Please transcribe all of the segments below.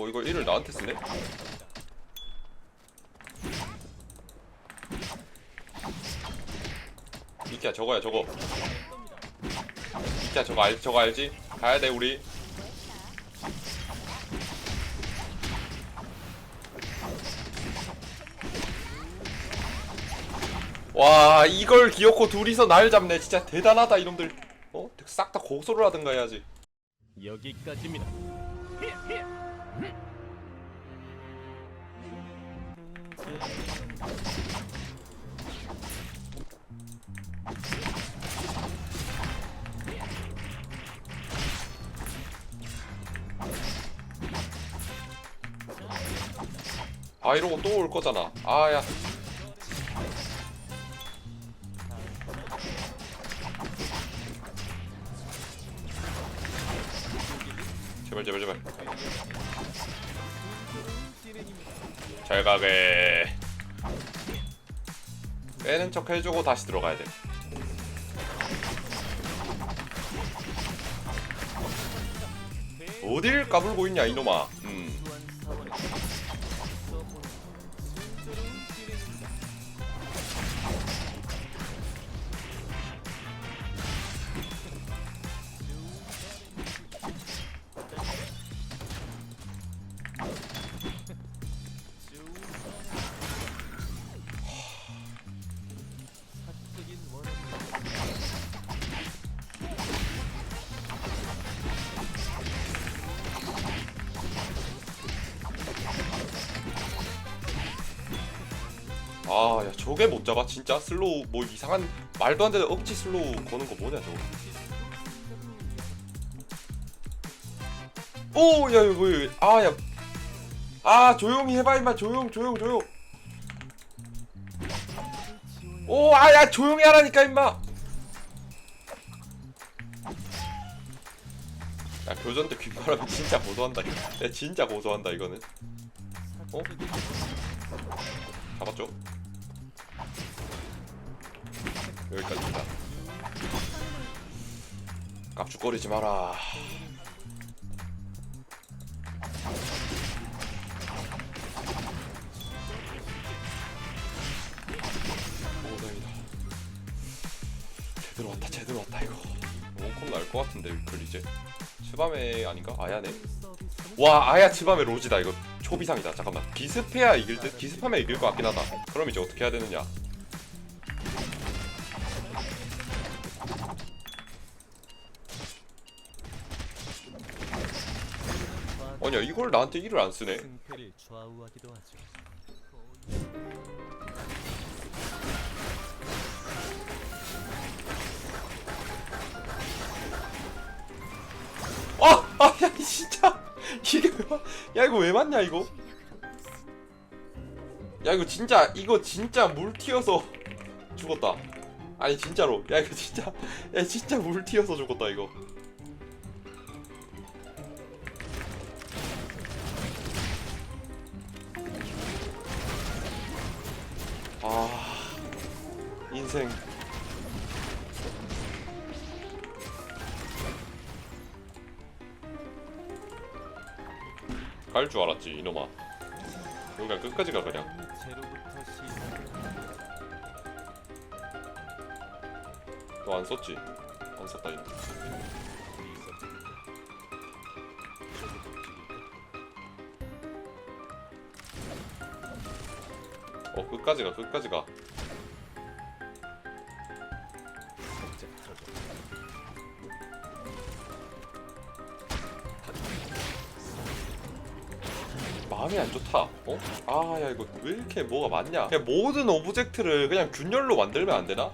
어 이거 1을 나한테 쓰네? 이끼야 저거야 저거 이끼야 저거 알 저거 알지? 가야 돼 우리 와 이걸 기어코 둘이서 날 잡네 진짜 대단하다 이놈들 어? 싹 다 고소를 하든가 해야지 여기까지입니다. 아 이러고 또 올 거잖아. 아야 척 해주고 다시 들어가야 돼 어딜 까불고 있냐 이놈아 음. 아, 야, 저게 못 잡아, 진짜? 슬로우, 뭐 이상한, 말도 안 되는 억지 슬로우 거는 거 뭐냐, 저거. 오, 야, 이거, 이거, 아, 야. 아, 조용히 해봐, 임마. 조용, 조용, 조용. 오, 아, 야, 조용히 하라니까, 임마. 야, 교전 때 귓바람이 진짜 고소한다. 야, 진짜 고소한다, 이거는. 어? 잡았죠? 여기까지입니다. 깝죽거리지 마라. 오, 다행이다. 제대로 왔다, 제대로 왔다, 이거. 원컵 날 것 같은데, 위클 이제. 츠밤에 아닌가? 아야네? 와, 아야 츠밤에 로지다, 이거. 초비상이다. 잠깐만. 기습해야 이길 듯? 기습하면 이길 것 같긴 하다. 그럼 이제 어떻게 해야 되느냐? 아니야, 이걸 나한테 일을 안 쓰네. 승패를 좌우하기도 하죠. 아! 아, 야, 진짜! 이게 왜, 맞- 야, 이거 왜 맞냐, 이거? 야, 이거 진짜, 이거 진짜 물 튀어서 죽었다. 아니, 진짜로. 야, 이거 진짜, 야, 진짜 물 튀어서 죽었다, 이거. 아, 인생. 갈 줄 알았지 이놈아 그냥 끝까지 가 그냥. 너 안 썼지? 안 썼다 이놈 끝까지 가 끝까지 가 마음이 안 좋다. 어? 아, 야 이거 왜 이렇게 뭐가 많냐? 그냥 모든 오브젝트를 그냥 균열로 만들면 안 되나?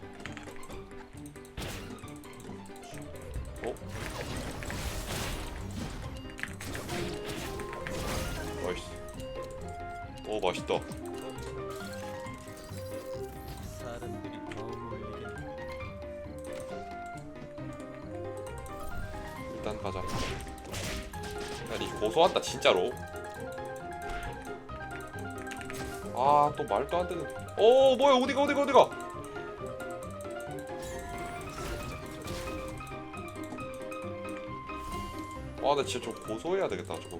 아 또 말도 안 되는. 어 뭐야 어디가 어디가 어디가? 아 나 진짜 좀 고소해야 되겠다 저거.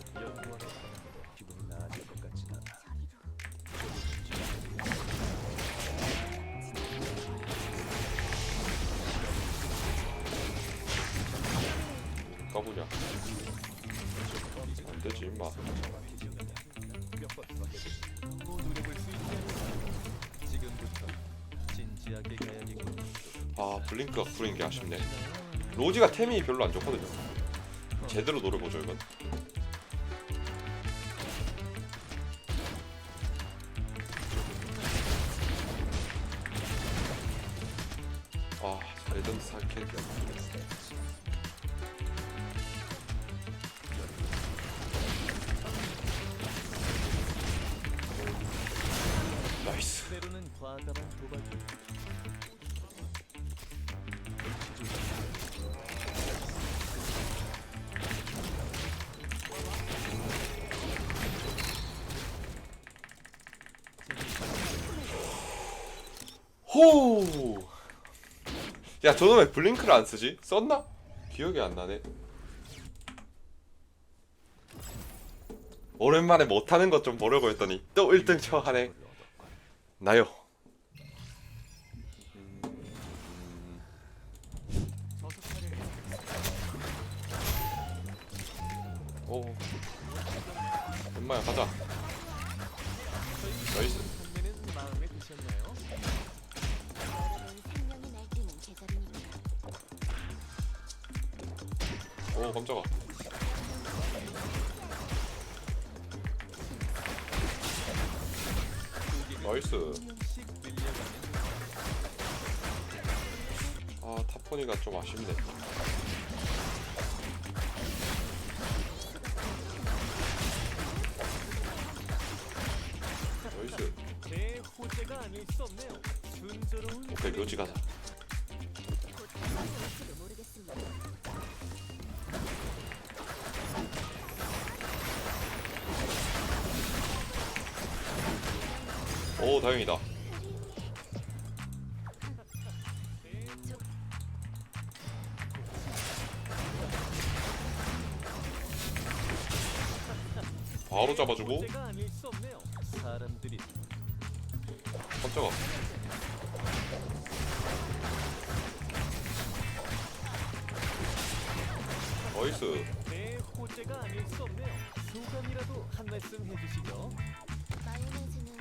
아 블링크가 구린 게 아쉽네. 로지가 템이 별로 안 좋거든요. 제대로 노려보죠 이건. 아 레전드 사킬 호! 야, 저는 왜 블링크를 안 쓰지? 썼나? 기억이 안 나네. 오랜만에 못하는 것 좀 보려고 했더니 또 1등 쳐하네. 나요. 오. 엄마야 가자. 나이스. 오 깜짝아. 나이스. 아 타포니가 좀 아쉽네. 나이스. 오케이 묘지 가자. 오 다행이다. 바로 잡아주고 깜짝아. 나이스. 제 호재가 아닐 수 없네요. 소감이라도 한 말씀 해주시죠. 마요네즈는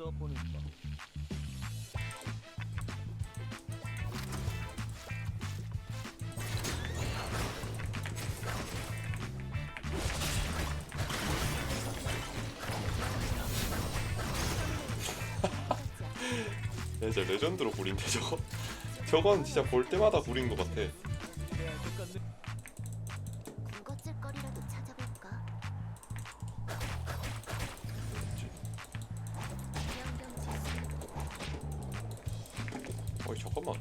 수 앞서 보는 것. 야, 진짜 레전드로 구린데 저거. 저건 진짜 볼 때마다 구린 것 같아. 어이 잠깐만.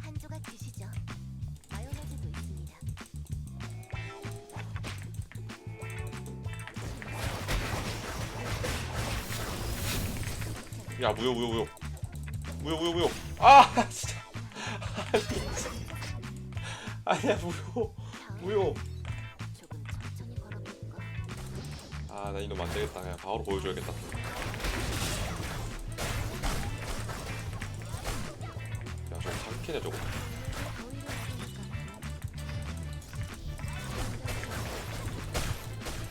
한 조각 드시죠. 마요네즈도 있습니다. 야 무효 무효 무효. 무효 무효 무효. 아 진짜. 아니야 무효. 다음 무효. 조금 천천히 걸어볼까? 아나 이놈 안 되겠다. 그냥 바로 보여줘야겠다. 야 저거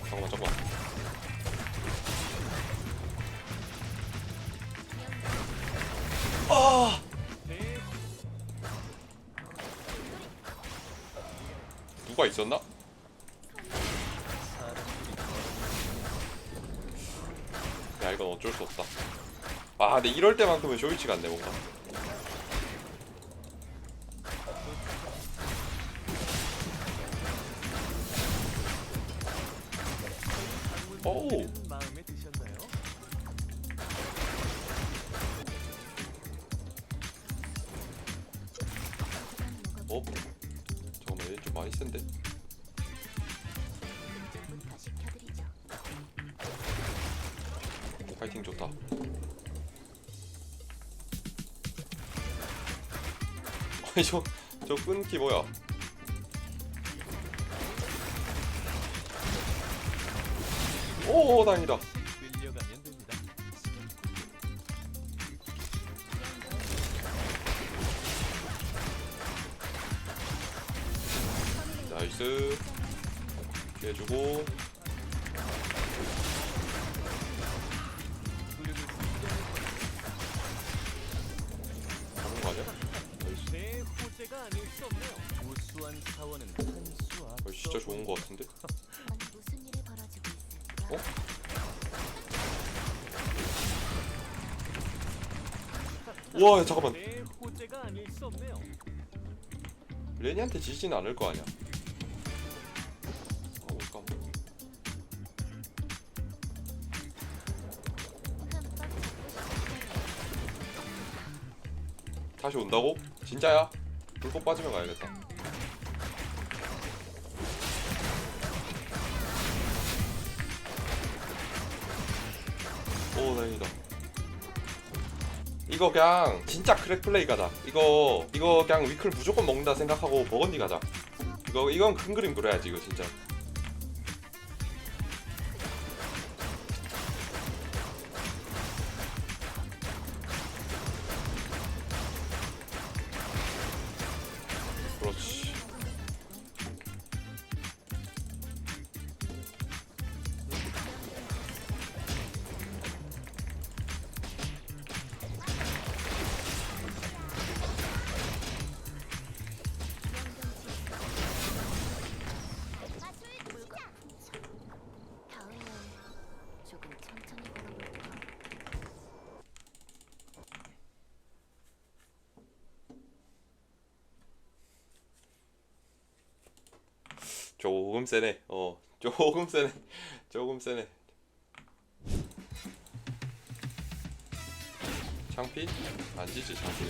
잠깐만 잠깐만. 아. 제 누가 있었나? 야 이건 어쩔 수 없다. 아 근데 이럴 때만큼은 쇼이치가 안돼 뭔가. 오우. 마음에 드셨나요? 어? 잠깐만 얘 좀 많이 센데? 파이팅 좋다. 아니 저, 저 끊기 뭐야? 오 다행이다 끌려가면 됩니다. 나이스 피해주고 우와 잠깐만. 레니한테 지지는 않을 거 아니야 어 잠깐만 잡고 싶다니. 다시 온다고? 진짜야? 불꽃 빠지면 가야겠다 오 다행이다 이거 그냥 진짜 크랙 플레이 가자. 이거 이거 그냥 위클 무조건 먹는다 생각하고 버건디 가자. 이거 이건 큰 그림 그려야지 이거 진짜 조금 세네 어 조금 세네 조금 세네 창피? 안 지지 창피.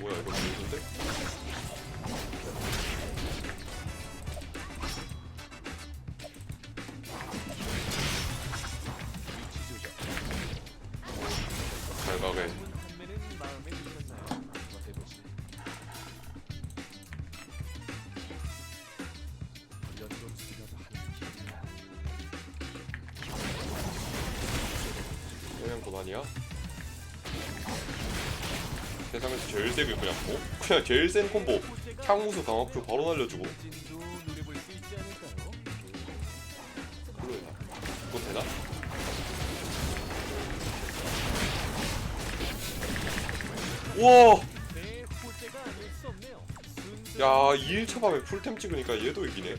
뭐야 이거 무슨데? 잘 가게 제일 세게 그냥 뭐? 그냥 제일 센 콤보 향무수 강화표 바로 날려주고? 클로이다 이거 되나? 우와 야 2일차 밤에 풀템 찍으니까 얘도 이기네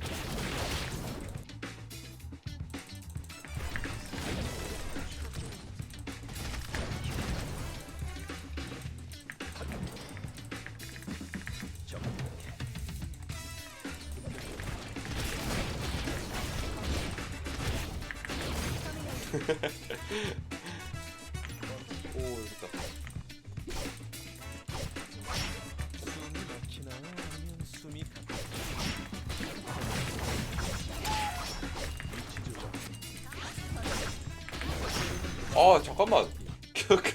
아 잠깐만.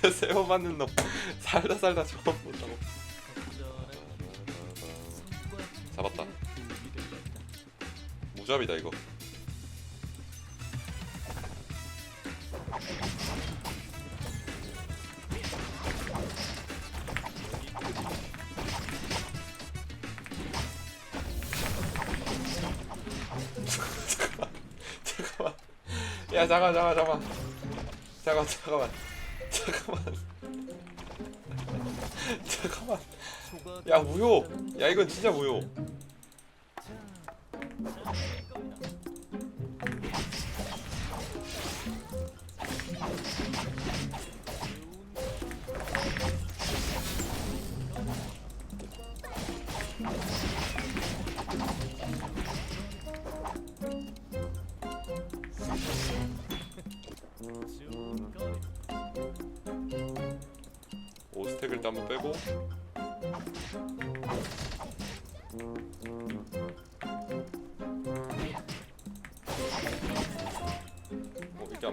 그 세워 맞는 놈 살다 살다 처음 본다고. 잡았다. 무잡이다 이거. 잠깐만. 잠깐만. 야 잠깐 잠깐 잠깐 잠깐 잠깐만. 잠깐만. 잠깐만. 야 무효. 야 이건 진짜 무효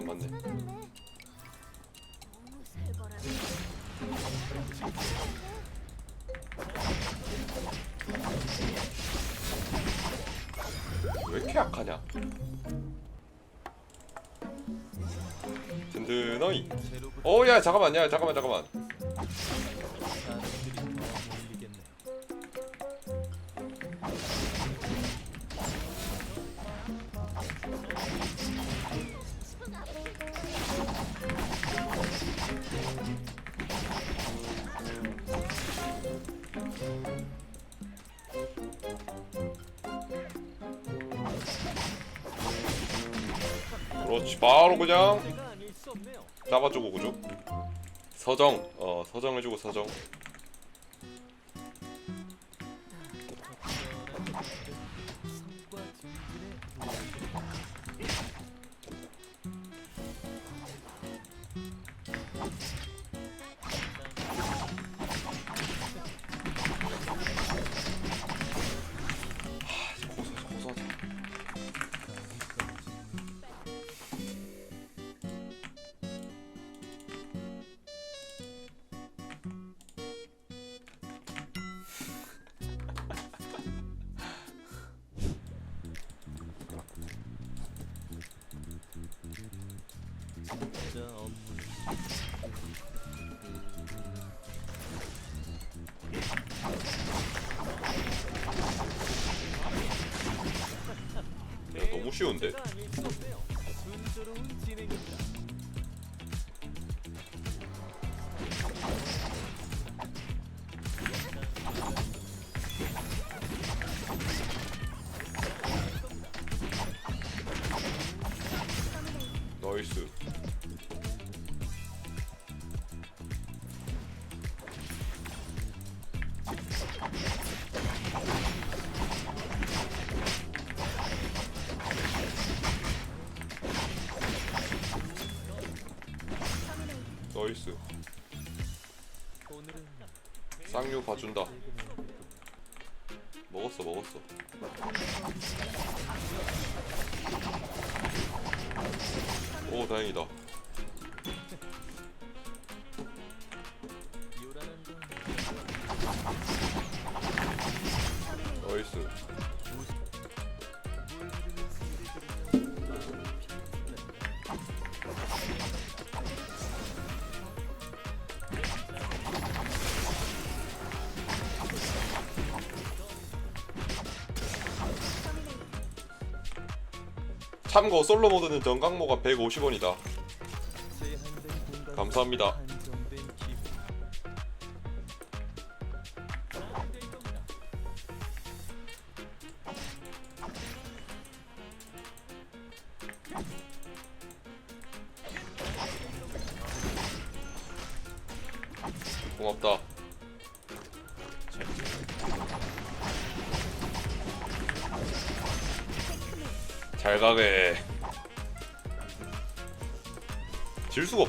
안 맞네. 살벌하네. 이렇게 약하냐? 든든어이. 어야 잠깐만 야 잠깐만 잠깐만 그렇지. 바로 그냥. 잡아주고 그죠? 서정. 어 서정 해주고 서정 너무 쉬운데 나이스. 쌍류 봐준다. 먹었어 먹었어. 오 다행이다 참고 솔로 모드는 정강모가 150원이다 제한된 공간 감사합니다.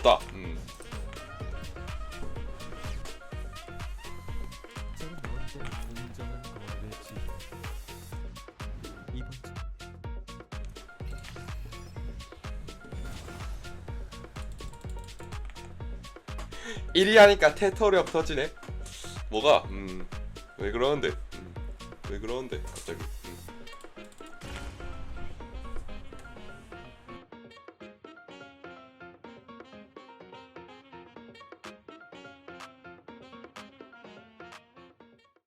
없다 음. 1위 하니까 테토력 터지네 뭐가 음. 왜 그러는데 음. 왜 그러는데 갑자기